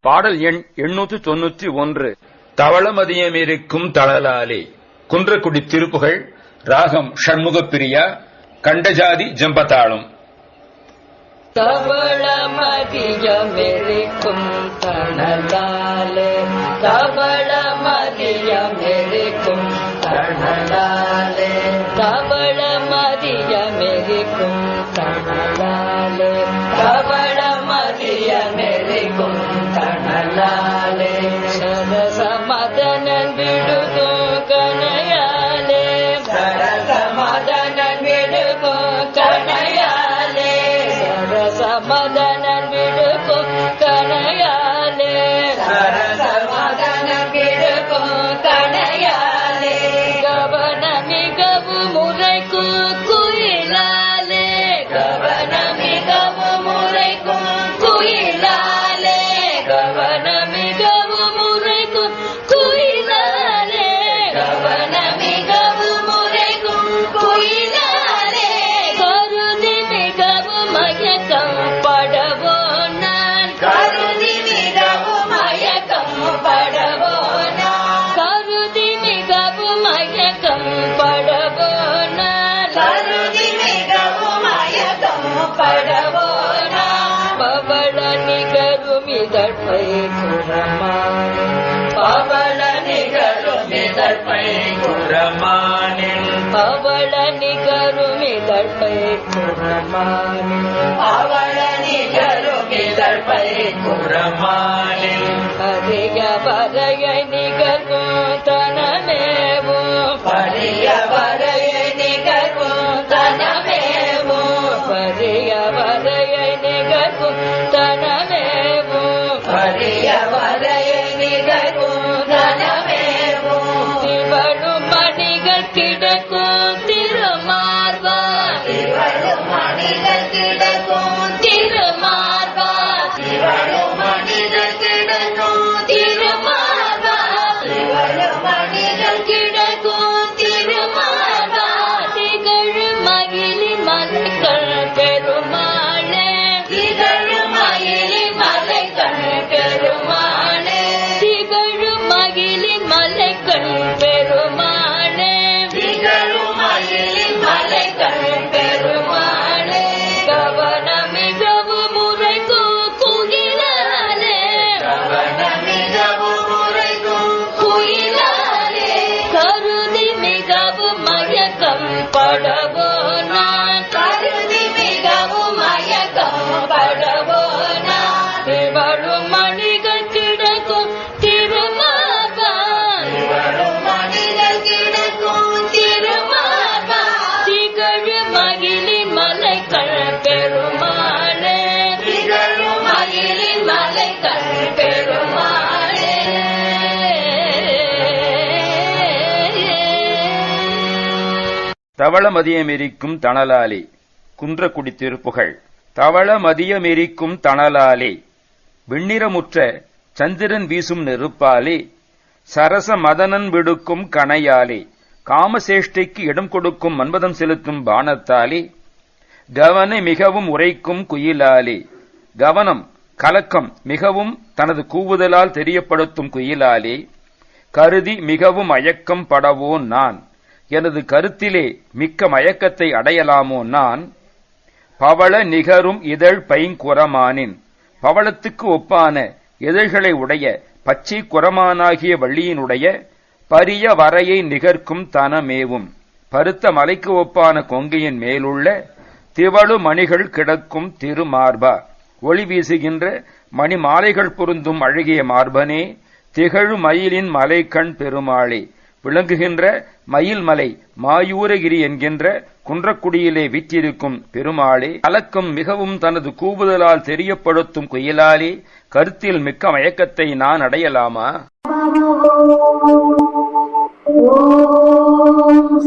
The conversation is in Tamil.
பாடல் எண் எண்ணூற்று தொன்னூத்தி ஒன்று. தவளமதியமிருக்கும் தளலாலே. குன்றக்குடி திருப்புகழ் ராகம் ஷண்முகப்பிரியா கண்டஜாதி ஜம்பதாளம் தவளமதியமெரிக்கும் தணலாலே தவளமதியமெரிக்கும் தணலாலே தவளமதியமெரிக்கும் தணலாலே पडवो न पवळनि करुमि दर्पै कुरमान। पवळनि करुमि दर्पै कुरमान। पवळनि करुमि दर्पै कुरमान पवळनि करुमि दर्पै कुरमान हृदय वरय மணிகள் மிகவும் மயக்கம். படவோ நான். கருதி மிகவும் மயக்கம். படவோ நான். திவழும் மணிகள் கிடக்கும் திருமாபா திவழும் மணிகள் கிடக்கும் திருமாபா திகழு மகிழின் மலைகள் பெருமாளே. திகழும் மகிழின் மலைகள் தவளமதியமெரிக்கும் தணலாலே. குன்றக்குடி திருப்புகழ் தவளமதியமெரிக்கும் தணலாலே. வெண்ணிறமுற்ற சந்திரன் வீசும் நெருப்பாலே. சரச மதனன் விடுக்கும் கணையாலே. காமசேஷ்டைக்கு இடம் கொடுக்கும் மன்மதம் செலுத்தும் பானத்தாலே. கவனை மிகவும் உரைக்கும் குயிலாலே. கவனம் கலக்கம் மிகவும் தனது கூவுதலால் தெரியப்படுத்தும் குயிலாலே. கருதி மிகவும் அயக்கம் படவோ நான். எனது கருத்திலே மிக்க மயக்கத்தை அடையலாமோ நான்? பவள நிகரும் இதழ் பைங்குரமானின் பவளத்துக்கு ஒப்பான இதழ்களை உடைய பச்சை குரமானாகிய வள்ளியினுடைய பரிய வரையை நிகர்க்கும் தனமேவும். பருத்த மலைக்கு ஒப்பான கொங்கையின் மேலுள்ள திவழு மணிகள் கிடக்கும் திருமார்பா. ஒளி வீசுகின்ற மணி மாலைகள் பொருந்தும் அழகிய மார்பனே திகழு மயிலின் மலைக்கண் பெருமாளே விளங்குகின்ற மயில்மலை மாயூரகிரி என்கின்ற குன்றக்குடியிலே விற்றிருக்கும் பெருமாளே கலக்கம் மிகவும் தனது கூவுதலால் தெரியப்படுத்தும் குயிலாலே கருத்தில் மிக்க மயக்கத்தை நான் அடையலாமா? ஓம்